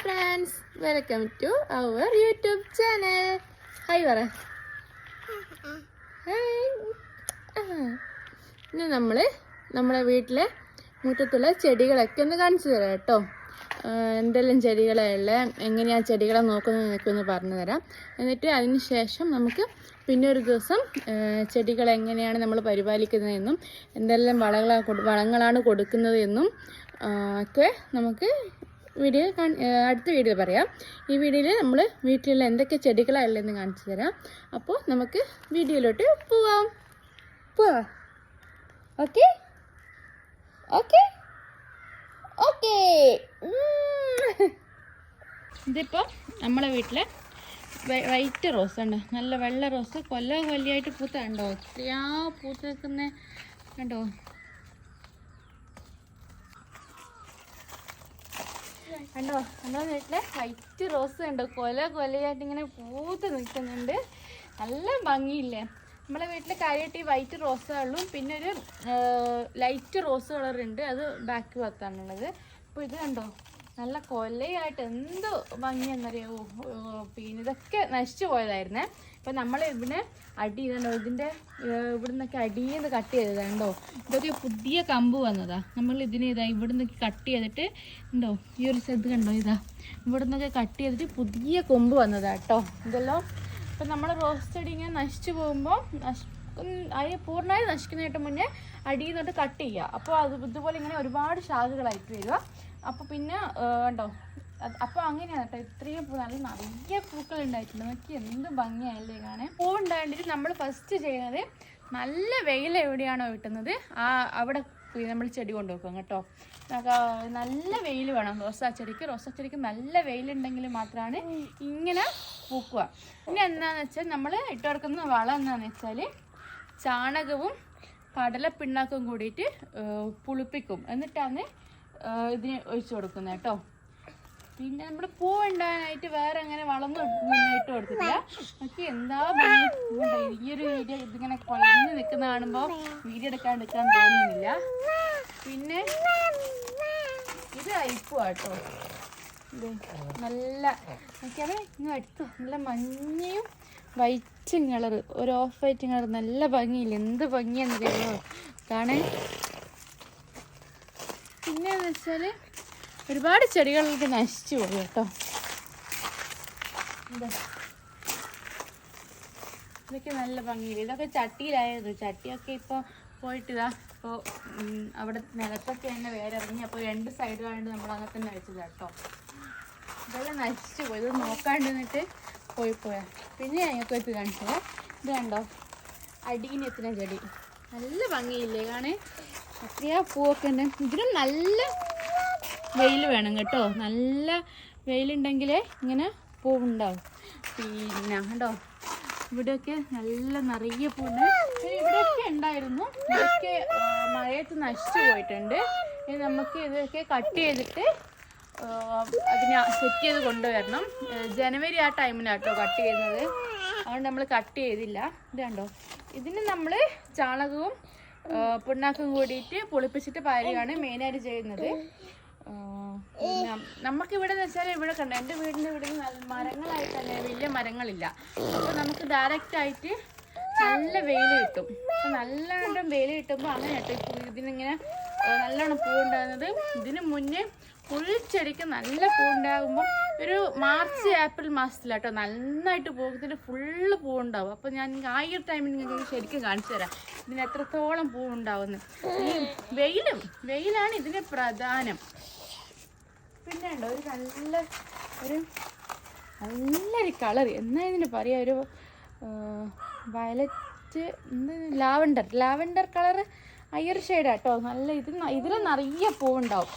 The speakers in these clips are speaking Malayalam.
Friends welcome to our YouTube channel hi പറ ഇന്ന് നമ്മൾ നമ്മുടെ വീട്ടിലെ മുറ്റത്തുള്ള ചെടികളൊക്കെ ഒന്ന് കാണിച്ചു തരാം കേട്ടോ. എന്തെല്ലാം ചെടികളുള്ള എങ്ങനെയാണ് ചെടികളെ നോക്കുന്നത് നിൽക്കുമെന്ന് പറഞ്ഞു തരാം. എന്നിട്ട് അതിന് ശേഷം നമുക്ക് പിന്നെ ഒരു ദിവസം ചെടികൾ എങ്ങനെയാണ് നമ്മൾ പരിപാലിക്കുന്നതെന്നും എന്തെല്ലാം വളങ്ങളാണ് വളങ്ങളാണ് കൊടുക്കുന്നത് എന്നും ഒക്കെ നമുക്ക് വീഡിയോ അടുത്ത വീഡിയോ പറയാം. ഈ വീഡിയോയിൽ നമ്മൾ വീട്ടിലുള്ള എന്തൊക്കെ ചെടികളാണ് ഉള്ളതെന്ന് കാണിച്ചു തരാം. അപ്പോൾ നമുക്ക് വീഡിയോയിലോട്ട് പോവാം. പോവാം. ഓക്കെ? ഓക്കെ? ഓക്കെ. ഇതിപ്പോൾ നമ്മളെ വീട്ടിലെ വൈറ്റ് റോസ് ഉണ്ട് നല്ല വെള്ള റോസ്. കൊല്ല കൊല്ലിയായിട്ട് പൂത്ത കണ്ടോ? എത്രയാ പൂത്ത് കണ്ടോ? കണ്ടോ? നമ്മുടെ വീട്ടിലെ വൈറ്റ് റോസ് കണ്ടോ? കൊല കൊലയായിട്ട് ഇങ്ങനെ പൂത്ത് നിൽക്കുന്നുണ്ട്. നല്ല ഭംഗിയില്ലേ? നമ്മളെ വീട്ടിൽ കാര്യമായിട്ട് ഈ വൈറ്റ് റോസുകളും പിന്നെ ഒരു ലൈറ്റ് റോസ് കളർ ഉണ്ട്. അത് ബാക്ക് ഭാഗത്താണുള്ളത്. അപ്പോൾ ഇത് കണ്ടോ? നല്ല കൊലയായിട്ട് എന്ത് ഭംഗിയെന്നറിയാമോ പിന്നെ ഇതൊക്കെ നശിച്ചു പോയതായിരുന്നേ. അപ്പം നമ്മൾ ഇവിടെ അടി ഇതുണ്ടോ ഇതിന്റെ ഇവിടെ നിന്നൊക്കെ അടിയിൽ നിന്ന് കട്ട് ചെയ്തതാ കണ്ടോ? ഇതൊക്കെ പുതിയ കമ്പ് വന്നതാ. നമ്മൾ ഇതിനെ ഇതാ ഇവിടെ നിന്നൊക്കെ കട്ട് ചെയ്തിട്ട് ഉണ്ടോ ഈ ഒരു സ്ഥലത്ത് കണ്ടോ ഇതാ? ഇവിടെ നിന്നൊക്കെ കട്ട് ചെയ്തിട്ട് പുതിയ കൊമ്പ് വന്നതാ കേട്ടോ. ഇതല്ലോ. അപ്പം നമ്മൾ റോസ് ചെടി ഇങ്ങനെ നശിച്ചു പോകുമ്പോൾ നശ് അതിന് പൂർണമായി നശിക്കുന്നതിന് മുന്നേ അടിയിൽ നിന്നിട്ട് കട്ട് ചെയ്യുക അപ്പോൾ അത് ഇതുപോലെ ഇങ്ങനെ ഒരുപാട് ശാഖകളായിട്ട് വരിക. അപ്പോൾ പിന്നെ ഉണ്ടോ അപ്പോൾ അങ്ങനെയാണ് കേട്ടോ. ഇത്രയും പൂ നല്ല നിറയെ പൂക്കൾ ഉണ്ടായിട്ടുണ്ട്. നോക്കി എന്ത് ഭംഗിയായല്ലേ കാണാൻ. പൂ ഉണ്ടായിട്ട് നമ്മൾ ഫസ്റ്റ് ചെയ്യുന്നത് നല്ല വെയിൽ എവിടെയാണോ കിട്ടുന്നത്. ആ അവിടെ നമ്മൾ ചെടി കൊണ്ടുവെക്കും കേട്ടോ. നല്ല വെയിൽ വേണം. റോസാ ചെടിക്ക്. റോസാ ചെടിക്ക് നല്ല വെയിലുണ്ടെങ്കിൽ മാത്രമാണ് ഇങ്ങനെ പൂക്കുക. പിന്നെ എന്താണെന്ന് വെച്ചാൽ നമ്മൾ ഇട്ട് കൊടുക്കുന്ന വളം എന്താണെന്ന് വെച്ചാൽ ചാണകവും കടലപ്പിണ്ണാക്കും കൂടിയിട്ട് പുളിപ്പിക്കും. എന്നിട്ടാണ് ഇതിന് ഒഴിച്ചു കൊടുക്കുന്നത് കേട്ടോ. പിന്നെ നമ്മൾ പൂ വേറെ അങ്ങനെ വളർന്നു മുന്നോട്ട് കൊടുത്തില്ല നോക്കി എന്താ. ഈ ഒരു വീഡിയോ ഇതിങ്ങനെ കുഴഞ്ഞു നിൽക്കുന്ന കാണുമ്പോൾ വീഡിയോ എടുക്കാൻ എടുക്കാൻ തോന്നുന്നില്ല. പിന്നെ ഇത് ഇത് നല്ല നോക്കിയാൽ ഇങ്ങ് അടുത്തു നല്ല മഞ്ഞയും വൈറ്റും കളർ ഒരു ഓഫ് വൈറ്റ് കളർ നല്ല ഭംഗിയില്ല? എന്ത് ഭംഗിയാന്ന് കാണേ. പിന്നെന്ന് വെച്ചാൽ ഒരുപാട് ചെടികളൊക്കെ നശിച്ചു പോയി കേട്ടോ. ഇതാ. ഇതൊക്കെ നല്ല ഭംഗിയില്ല ഇതൊക്കെ ചട്ടിയിലായത് ചട്ടിയൊക്കെ ഇപ്പോൾ പോയിട്ട് ഇതാ. ഇപ്പോൾ അവിടെ നിലത്തൊക്കെ തന്നെ ഇറങ്ങി അപ്പോൾ രണ്ട് സൈഡിലായിട്ട് നമ്മൾ അങ്ങനെ തന്നെ വെച്ചത് കേട്ടോ. ഇതെല്ലാം നശിച്ചു പോയി. ഇത് നോക്കാണ്ട് നിന്നിട്ട് പോയി പോയാ. പിന്നെ ഞങ്ങൾക്ക് വെച്ച് കാണിച്ചത് ഇത് കണ്ടോ? അടീനെത്തുന്ന ചെടി. നല്ല ഭംഗിയില്ലേ? കാണേ? അത്രയാ പൂവൊക്കെ ഉണ്ട്. ഇതിനും നല്ല വെയിൽ വേണം കേട്ടോ. നല്ല വെയിലുണ്ടെങ്കിലേ ഇങ്ങനെ പൂവുണ്ടാവും. പിന്നെ കേട്ടോ ഇവിടെയൊക്കെ നല്ല നിറയെ പൂണ്ട് ഇവിടെയൊക്കെ ഉണ്ടായിരുന്നു. ഇതൊക്കെ മഴയത്ത് നശിച്ചു പോയിട്ടുണ്ട്. ഇനി നമുക്ക് ഇതൊക്കെ കട്ട് ചെയ്തിട്ട് അതിനെ സെറ്റ് ചെയ്ത് കൊണ്ടുവരണം. ജനുവരി ആ ടൈമിനാട്ടോ കട്ട് ചെയ്യുന്നത്. അതുകൊണ്ട് നമ്മൾ കട്ട് ചെയ്തില്ല. ഇത് കണ്ടോ? ഇതിന് നമ്മൾ ചാണകവും പുണ്ണാക്കും കൂടിയിട്ട് പൊളിപ്പിച്ചിട്ട് പാരുകയാണ് മെയിനായിട്ട് ചെയ്യുന്നത്. നമുക്കിവിടെ എന്ന് വെച്ചാൽ ഇവിടെ കണ്ട എന്റെ വീടിന്റെ ഇവിടെ മരങ്ങളായി മരങ്ങളായിട്ട് തന്നെ വലിയ മരങ്ങളില്ല. അപ്പോൾ നമുക്ക് ഡയറക്റ്റ് ആയിട്ട് നല്ല വെയിൽ കിട്ടും. അപ്പോൾ നല്ലോണം വെയിൽ കിട്ടുമ്പോൾ അങ്ങനെ കേട്ടോ ഇതിനിങ്ങനെ നല്ലോണം പൂ ഉണ്ടാകുന്നത് ഇതിന് മുന്നേ ചെടിക്ക് നല്ല പൂ ഉണ്ടാകുമ്പോൾ ഒരു മാർച്ച് ഏപ്രിൽ മാസത്തിലാട്ടോ. നന്നായിട്ട് പോകുന്നതിന് ഫുള്ള് പൂവുണ്ടാവും. അപ്പൊ അപ്പോൾ ഞാൻ ആ ഒരു ടൈമിൽ നിങ്ങൾക്ക് ശരിക്കും കാണിച്ചു തരാം. ഇതിന് എത്രത്തോളം പൂവുണ്ടാവുന്നു. ഈ വെയിലും വെയിലാണ് ഇതിന് പ്രധാനം. പിന്നെ ഉണ്ടോ ഒരു നല്ല ഒരു നല്ലൊരു കളർ എന്നാ ഇതിന് പറയാ ഒരു വയലറ്റ് ലാവണ്ടർ ലാവണ്ടർ കളർ അയ്യൊരു ഷെയ്ഡാട്ടോ നല്ല ഇത് ഇതിൽ നിറയെ പൂവുണ്ടാവും.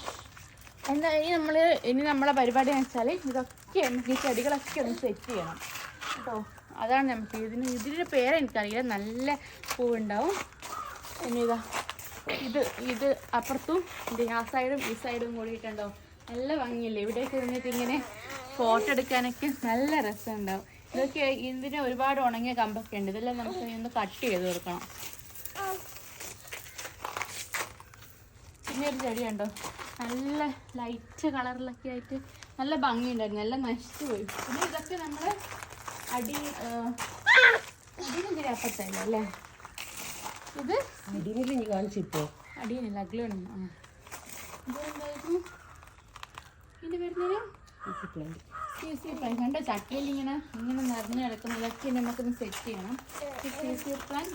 എന്താ ഇനി നമ്മൾ ഇനി നമ്മളെ പരിപാടി എന്ന് വെച്ചാൽ ഇതൊക്കെ നമുക്ക് ഈ ചെടികളൊക്കെ ഒന്ന് സെറ്റ് ചെയ്യണം. കേട്ടോ? അതാണ് നമുക്ക് ഇതിന് ഇതിന്റെ പേര് എനിക്കറിയില്ല. നല്ല പൂവുണ്ടാവും. പിന്നെ ഇതാ ഇത് ഇത് അപ്പുറത്തും ഇത് ആ സൈഡും ഈ സൈഡും കൂടിയിട്ടുണ്ടോ നല്ല ഭംഗിയില്ലേ? ഇവിടെയൊക്കെ നിന്നിട്ട് ഇങ്ങനെ ഫോട്ടോ എടുക്കാനൊക്കെ നല്ല രസമുണ്ടാവും. ഇതൊക്കെ ഇതിന് ഒരുപാട് ഉണങ്ങിയ കമ്പൊക്കെ ഉണ്ട്. ഇതെല്ലാം നമുക്ക് ഒന്ന് കട്ട് ചെയ്ത് കൊടുക്കണം. പിന്നെ ഒരു ചെടിയുണ്ടോ? നല്ല ലൈറ്റ് കളറിലൊക്കെ ആയിട്ട് നല്ല ഭംഗിയുണ്ടായിരുന്നു. എല്ലാം നശിച്ചു പോയി. പിന്നെ ഇതൊക്കെ നമ്മൾ അടി അടിയിലെങ്കിലും അപ്പത്തല്ല അല്ലേ? ഇത് നീ കാണിച്ചിപ്പോ അടിയിലല്ല അഗ്ലോണി ആ. ഇതെന്തായിരുന്നു? ഇതിന്റെ പ്ലാൻ കണ്ട? ചട്ടിയിൽ ഇങ്ങനെ ഇങ്ങനെ നിറഞ്ഞു കിടക്കുന്നതൊക്കെ നമുക്കൊന്ന് സെറ്റ് ചെയ്യണം. പ്ലാൻ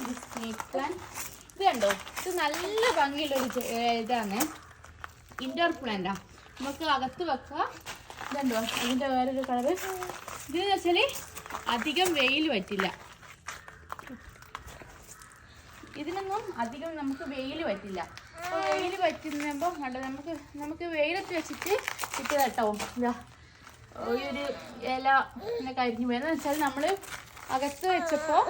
ഇത് പ്ലാൻ ഇത് കണ്ടോ? ഇത് നല്ല ഭംഗിയുള്ള ഒരു ഇതാണ്. ഇൻഡോർ പ്ലാന്റാ നമുക്ക് അകത്ത് വെക്കുക ഇതുണ്ടോ? അതിന്റെ വേറൊരു കളറ്. ഇതെന്ന് വെച്ചാൽ അധികം വെയിൽ പറ്റില്ല ഇതിനൊന്നും അധികം നമുക്ക് വെയിൽ പറ്റില്ല അപ്പോൾ വെയിൽ പറ്റുമ്പോൾ കണ്ടോ? നമുക്ക് നമുക്ക് വെയിലത്ത് വെച്ചിട്ട് കിട്ടിയത് കേട്ടോ. എന്താ ഈ ഒരു ഇല ഇങ്ങനെ കരിഞ്ഞു പോയി. എന്ന് വെച്ചാൽ നമ്മൾ അകത്ത് വെച്ചപ്പോൾ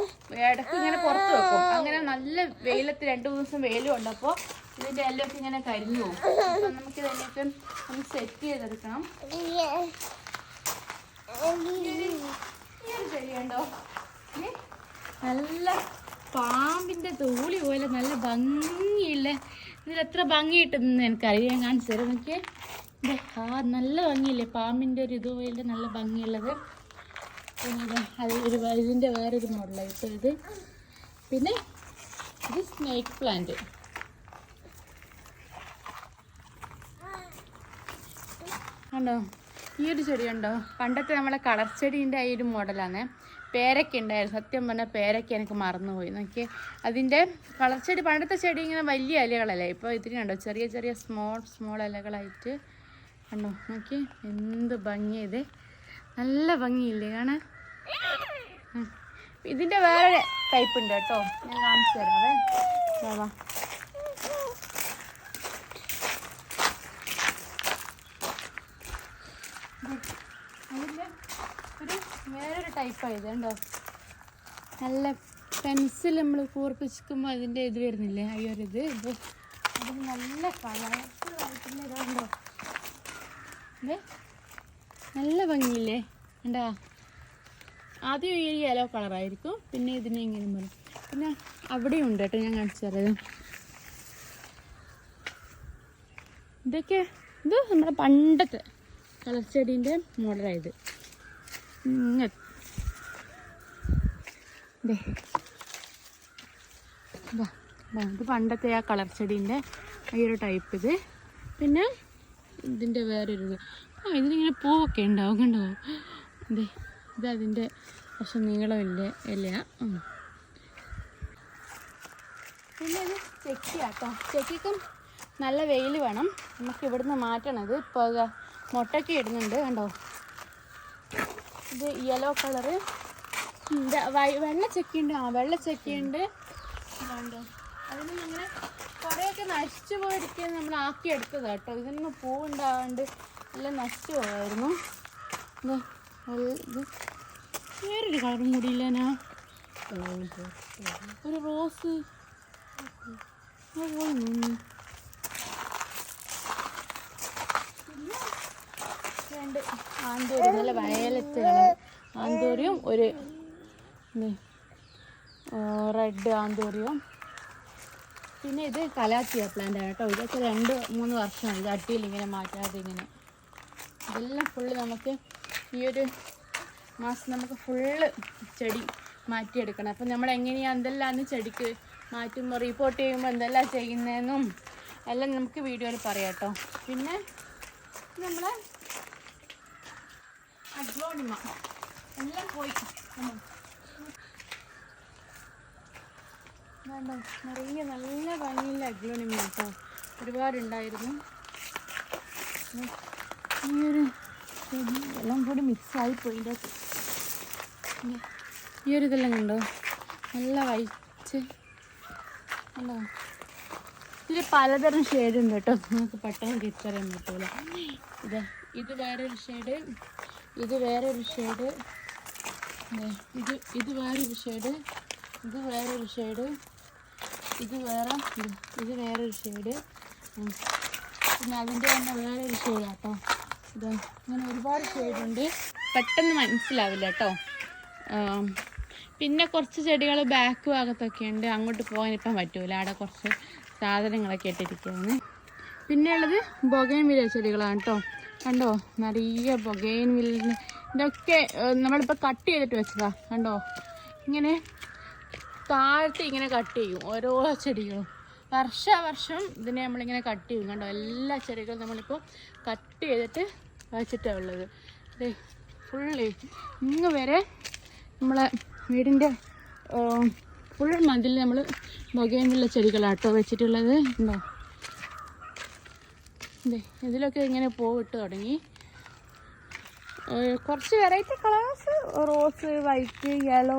ഇടയ്ക്ക് ഇങ്ങനെ പുറത്ത് വെക്കും. അങ്ങനെ നല്ല വെയിലത്ത് രണ്ട് മൂന്ന് ദിവസം വെയിൽ കൊണ്ടപ്പോൾ ഇതിന്റെ ഒക്കെ ഇങ്ങനെ കരിഞ്ഞു പോകും. നമുക്ക് ഇതിലേക്ക് ഒന്ന് സെറ്റ് ചെയ്തെടുക്കണം. ചെടിയുണ്ടോ? നല്ല പാമ്പിന്റെ തോളി പോലെ നല്ല ഭംഗിയില്ല ഇതിൽ എത്ര ഭംഗി കിട്ടുന്നു എനിക്കറിയാം ഞാൻ കാണിച്ചു തരാം. നോക്കിയേ. ആ നല്ല ഭംഗിയില്ലേ? പാമ്പിന്റെ ഒരു ഇതുപോലെ നല്ല ഭംഗിയുള്ളത്. അത് ഒരു ഇതിന്റെ വേറൊരു മോഡലായിട്ട് ഇത് പിന്നെ ഇത് സ്നേക്ക് പ്ലാന്റ് കണ്ടോ? ഈ ഒരു ചെടി ഉണ്ടോ പണ്ടത്തെ നമ്മളെ കളർ ചെടീന്റെ ഈ ഒരു മോഡലാണ് പേരയ്ക്ക ഉണ്ടായിരുന്നു. സത്യം പറഞ്ഞാൽ പേരയ്ക്ക എനിക്ക് മറന്നുപോയി. നോക്കി അതിന്റെ കളർ ചെടി പണ്ടത്തെ ചെടി ഇങ്ങനെ വലിയ ഇലകളല്ലേ? ഇപ്പോൾ ഇതിന് കണ്ടോ? ചെറിയ ചെറിയ സ്മോൾ സ്മോൾ ഇലകളായിട്ട് കണ്ടോ? നോക്കി എന്ത് ഭംഗിയത് നല്ല ഭംഗിയില്ലേ? കാണാൻ. ഇതിന്റെ വേറെ ടൈപ്പ് ഉണ്ട് കേട്ടോ. ഞാൻ കാണിച്ചു തരാവേ വാ, വാ അതിന്റെ വേറൊരു ടൈപ്പായത് കണ്ടോ? നല്ല പെൻസിൽ നമ്മൾ കൂർപ്പിച്ചിരിക്കുമ്പോൾ അതിന്റെ ഇത് വരുന്നില്ലേ? അയ്യോ ഇത്. ഇത് അത് നല്ല കളർഫുൾ ആയിട്ടുള്ള ഇതുണ്ടോ? ഇത് നല്ല ഭംഗിയില്ലേ? കണ്ടാ? ആദ്യം ഈ യെല്ലോ കളറായിരിക്കും പിന്നെ ഇതിനെ ഇങ്ങനെ വരും പിന്നെ അവിടെ ഉണ്ട് കേട്ടോ ഞാൻ കാണിച്ചു തരാം. ഇതൊക്കെ ഇത് നമ്മുടെ പണ്ടത്തെ കളർ ചെടീന്റെ മോഡലായത് ഇങ്ങ- ദേ. ദാ, ദാ, ഇത് പണ്ടത്തെ ആ കളർ ചെടീന്റെ ഈ ഒരു ടൈപ്പ് ഇത്. പിന്നെ ഇതിന്റെ വേറൊരു ആ ഇതിനിങ്ങനെ പൂവൊക്കെ ഉണ്ടാവും കണ്ടോ? അതെ ഇത് അതിന്റെ പക്ഷെ നീളമില്ല ഇല്ല. പിന്നെ ഇത് ചെക്കിയാട്ടോ. ചെക്കിക്കും നല്ല വെയിൽ വേണം. നമുക്ക് ഇവിടുന്ന് മാറ്റണത്. ഇപ്പോൾ മുട്ടയ്ക്ക് ഇടുന്നുണ്ട് കണ്ടോ? ഇത് യെല്ലോ കളറ് വെള്ള ചെക്കിയുണ്ട് ആ വെള്ള ചെക്കിയുണ്ട് കണ്ടോ? അതിന് ഇങ്ങനെ കുറേയൊക്കെ നശിച്ചു പോയിരിക്കുന്നത് നമ്മൾ ആക്കി എടുത്തത് കേട്ടോ. ഇതിനൊന്നും പൂവുണ്ടാവാണ്ട് എല്ലാം നശിച്ചു പോയായിരുന്നു. വേറൊരു കളറും കൂടിയില്ലനാ ഒരു റോസ് പോയി രണ്ട് നല്ല വയലറ്റ് ആന്തോരിയും ഒരു റെഡ് ആന്തൂരിയും. പിന്നെ ഇത് കലാത്തിയ പ്ലാന്റ് ആണ് കേട്ടോ. ഇതൊക്കെ രണ്ട് മൂന്ന് വർഷമാണ് ഇത് അട്ടിയിൽ ഇങ്ങനെ മാറ്റാതെ ഇങ്ങനെ. ഇതെല്ലാം ഫുള്ള് നമുക്ക് ഈ ഒരു മാസം നമുക്ക് ഫുള്ള് ചെടി മാറ്റിയെടുക്കണം. അപ്പം നമ്മൾ എങ്ങനെയാണ് എന്തെല്ലാം ചെടിക്ക് മാറ്റുമ്പോൾ റിപ്പോർട്ട് ചെയ്യുമ്പോൾ എന്തെല്ലാം ചെയ്യുന്നതെന്നും എല്ലാം നമുക്ക് വീഡിയോയിൽ പറയാം കേട്ടോ. പിന്നെ ഇത് നമ്മളെ അഗ്ലോണിമ എല്ലാം പോയി. വേണ്ട നിറയെ നല്ല ഭംഗിയുള്ള അഗ്ലോണിമ കേട്ടോ. ഒരുപാടുണ്ടായിരുന്നു. ഈ ഒരു എല്ലാം കൂടി മിക്സായി പോയി. ഈ ഒരു ഇതെല്ലാം കണ്ടോ? നല്ല വൈറ്റ്. കണ്ടോ ഇതിൽ പലതരം ഷെയ്ഡ് ഉണ്ട് കേട്ടോ. നമുക്ക് പെട്ടെന്ന് തിരിച്ചറിയാൻ പറ്റൂല. ഇത് ഇത് വേറൊരു ഷെയ്ഡ് ഇത് വേറൊരു ഷെയ്ഡ് ഇത് ഇത് വേറൊരു ഷെയ്ഡ് ഇത് വേറൊരു ഷെയ്ഡ് ഇത് വേറെ ഇത് വേറൊരു ഷെയ്ഡ് പിന്നെ അതിന്റെ തന്നെ വേറൊരു ഷെയ്ഡ് കേട്ടോ ഇത് അങ്ങനെ ഒരുപാട് ഷെയ്ഡുണ്ട് പെട്ടെന്ന് മനസ്സിലാവില്ല കേട്ടോ പിന്നെ കുറച്ച് ചെടികൾ ബാക്ക് ഭാഗത്തൊക്കെ ഉണ്ട്. അങ്ങോട്ട് പോകാൻ ഇപ്പം പറ്റൂല. അവിടെ കുറച്ച് സാധനങ്ങളൊക്കെ ഇട്ടിരിക്കുകയാണ് പിന്നെ ഉള്ളത് ബൊഗൈൻ വില ചെടികളാണ് കേട്ടോ കണ്ടോ? നിറയെ ബൊഗൈൻ വില്ലിന്. ഇതൊക്കെ നമ്മളിപ്പോൾ കട്ട് ചെയ്തിട്ട് വെച്ചതാ. കണ്ടോ? ഇങ്ങനെ താഴത്ത് ഇങ്ങനെ കട്ട് ചെയ്യും. ഓരോ ചെടികളും. വർഷാവർഷം ഇതിനെ നമ്മളിങ്ങനെ കട്ട് ചെയ്യും. കണ്ടോ? എല്ലാ ചെടികളും നമ്മളിപ്പോൾ കട്ട് ചെയ്തിട്ട് വെച്ചിട്ടാണ് ഉള്ളത്. അതെ ഫുള്ള് ഇങ്ങ് വരെ നമ്മളെ വീടിന്റെ ഫുൾ മതിൽ നമ്മൾ ബൊഗൈനുള്ള ചെടികളാട്ടോ വെച്ചിട്ടുള്ളത്. ഉണ്ടോ ഇതിലൊക്കെ ഇങ്ങനെ പൂവിട്ട് തുടങ്ങി. കുറച്ച് variety colours rose white yellow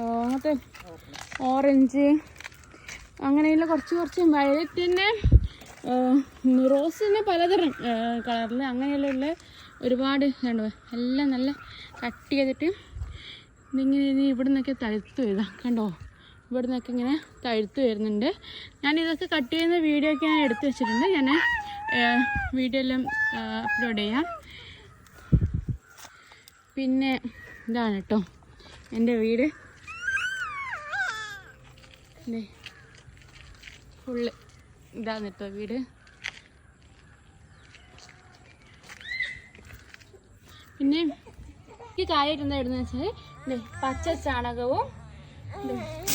അങ്ങനത്തെ ഓറഞ്ച് അങ്ങനെയുള്ള കുറച്ച് കുറച്ച് വയലറ്റിന്റെ റോസിന് പലതരം കളറിൽ അങ്ങനെയുള്ള ഒരുപാട് കണ്ടു? എല്ലാം നല്ല കട്ട് ചെയ്തിട്ട് ഇതിങ്ങനെ ഇനി ഇവിടെ നിന്നൊക്കെ തഴുത്ത് കണ്ടോ? ഇവിടെ നിന്നൊക്കെ ഇങ്ങനെ തഴുത്ത് വരുന്നുണ്ട്. ഞാൻ ഇതൊക്കെ കട്ട് ചെയ്യുന്ന വീഡിയോ ഒക്കെ ഞാൻ എടുത്തു വെച്ചിട്ടുണ്ട്. ഞാൻ വീഡിയോ എല്ലാം അപ്ലോഡ് ചെയ്യാം. പിന്നെ ഇതാണ് കേട്ടോ എന്റെ വീട്. ഫുള്ള് ഇതാണ് കേട്ടോ വീട്. പിന്നെ ഈ കാര്യമായിട്ട് എന്താ വെച്ചാൽ പച്ച ചാണകവും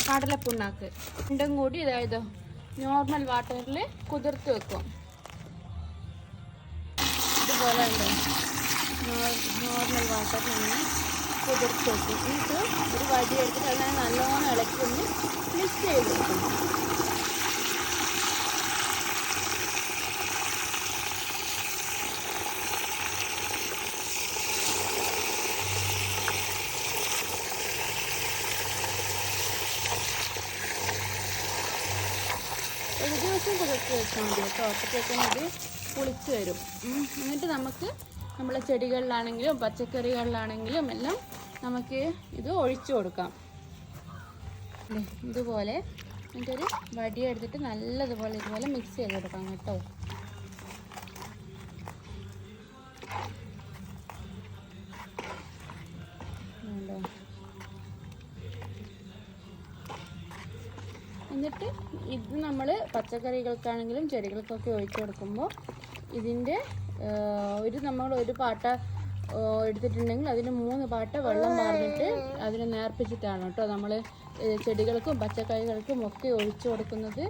കടലപ്പിണ്ണാക്ക്. രണ്ടും കൂടി ഇതായതോ നോർമൽ വാട്ടറിൽ കുതിർത്ത് വെക്കും. ഇതുപോലെ നോർമൽ വാട്ടറിൽ നിന്ന് കുതിർത്ത് വെക്കും. എന്നിട്ട് ഒരു വടി എടുത്തിട്ട് അതിനെ നല്ലോണം ഇളക്കി ഒന്ന് മിക്സ് ചെയ്ത് വെക്കും ഒരു ദിവസം കുതിർത്ത് വെച്ചാൽ മതി കേട്ടോ അപ്പോഴത്തേക്കും ഇത് പുളിച്ച് വരും. എന്നിട്ട് നമുക്ക് നമ്മളെ ചെടികളിലാണെങ്കിലും പച്ചക്കറികളിലാണെങ്കിലും എല്ലാം നമുക്ക് ഇത് ഒഴിച്ചു കൊടുക്കാം. ഇതുപോലെ എന്നിട്ടൊരു വടിയെടുത്തിട്ട് നല്ലതുപോലെ ഇതുപോലെ മിക്സ് ചെയ്ത് കൊടുക്കാം കേട്ടോ. നമ്മൾ പച്ചക്കറികൾക്കാണെങ്കിലും ചെടികൾക്കൊക്കെ ഒഴിച്ചു കൊടുക്കുമ്പോൾ ഇതിന്റെ ഒരു നമ്മൾ ഒരു പാട്ട എടുത്തിട്ടുണ്ടെങ്കിൽ അതിന് മൂന്ന് പാട്ട വെള്ളം മാറിയിട്ട് അതിനെ നേർപ്പിച്ചിട്ടാണ് കേട്ടോ നമ്മൾ ചെടികൾക്കും പച്ചക്കറികൾക്കും ഒക്കെ ഒഴിച്ചു കൊടുക്കുന്നത്.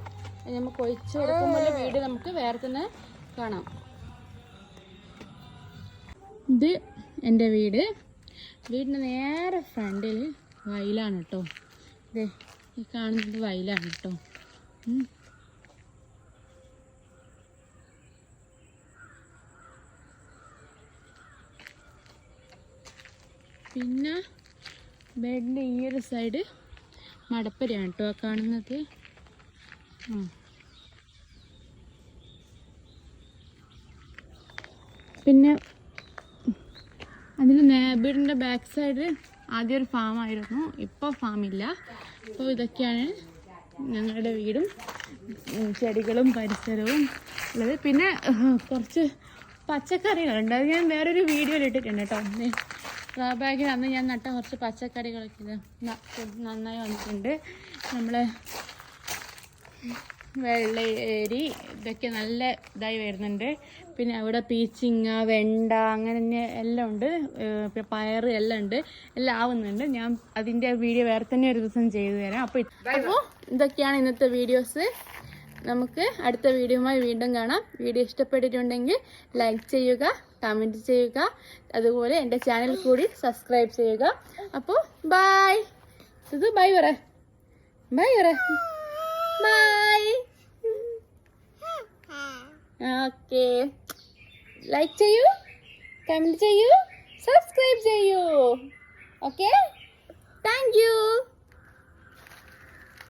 നമുക്ക് ഒഴിച്ചു കൊടുക്കുമ്പോൾ വീട് നമുക്ക് വേറെ തന്നെ കാണാം. ഇത് എന്റെ വീട്. വീടിന്റെ നേരെ ഫ്രണ്ടിൽ വയലാണ് കേട്ടോ. ഇതേ ഈ കാണുന്നത് വയലാണ് കേട്ടോ. പിന്നെ ബെഡിന്റെ ഈ ഒരു സൈഡ് മടപ്പരയാണ് കേട്ടോ കാണുന്നത്. പിന്നെ അതിന് വീടിന്റെ ബാക്ക് സൈഡ് ആദ്യം ഒരു ഫാം ആയിരുന്നു ഇപ്പോൾ ഫാമില്ല. അപ്പോൾ ഇതൊക്കെയാണ് ഞങ്ങളുടെ വീടും ചെടികളും പരിസരവും ഉള്ളത്. പിന്നെ കുറച്ച് പച്ചക്കറികളുണ്ട്. അത് ഞാൻ വേറൊരു വീഡിയോയിൽ ഇട്ടിട്ടുണ്ട് കേട്ടോ. ഡ്രാ ബാഗിൽ അന്ന് ഞാൻ നട്ട കുറച്ച് പച്ചക്കറികളൊക്കെ ഇത് നന്നായി വന്നിട്ടുണ്ട്. നമ്മൾ വെള്ളേരി ഇതൊക്കെ നല്ല ഇതായി വരുന്നുണ്ട്. പിന്നെ അവിടെ പീച്ചിങ്ങ വെണ്ട അങ്ങനെ തന്നെ എല്ലാം ഉണ്ട്. പയർ പിന്നെ എല്ലാം ഉണ്ട്. എല്ലാം ആവുന്നുണ്ട്. ഞാൻ അതിന്റെ വീഡിയോ വേറെ തന്നെ ഒരു ദിവസം ചെയ്തു തരാം. അപ്പോൾ അപ്പോൾ ഇതൊക്കെയാണ് ഇന്നത്തെ വീഡിയോസ്. നമുക്ക് അടുത്ത വീഡിയോയുമായി വീണ്ടും കാണാം. വീഡിയോ ഇഷ്ടപ്പെട്ടിട്ടുണ്ടെങ്കിൽ ലൈക്ക് ചെയ്യുക കമന്റ് ചെയ്യുക അതുപോലെ എന്റെ ചാനൽ കൂടി സബ്സ്ക്രൈബ് ചെയ്യുക. അപ്പോൾ ബായ് ഇത് ബൈ പറ. ബൈ പറ. ബായ് ഓക്കെ ലൈക്ക് ചെയ്യൂ കമന്റ് ചെയ്യൂ സബ്സ്ക്രൈബ് ചെയ്യൂ. Okay thank you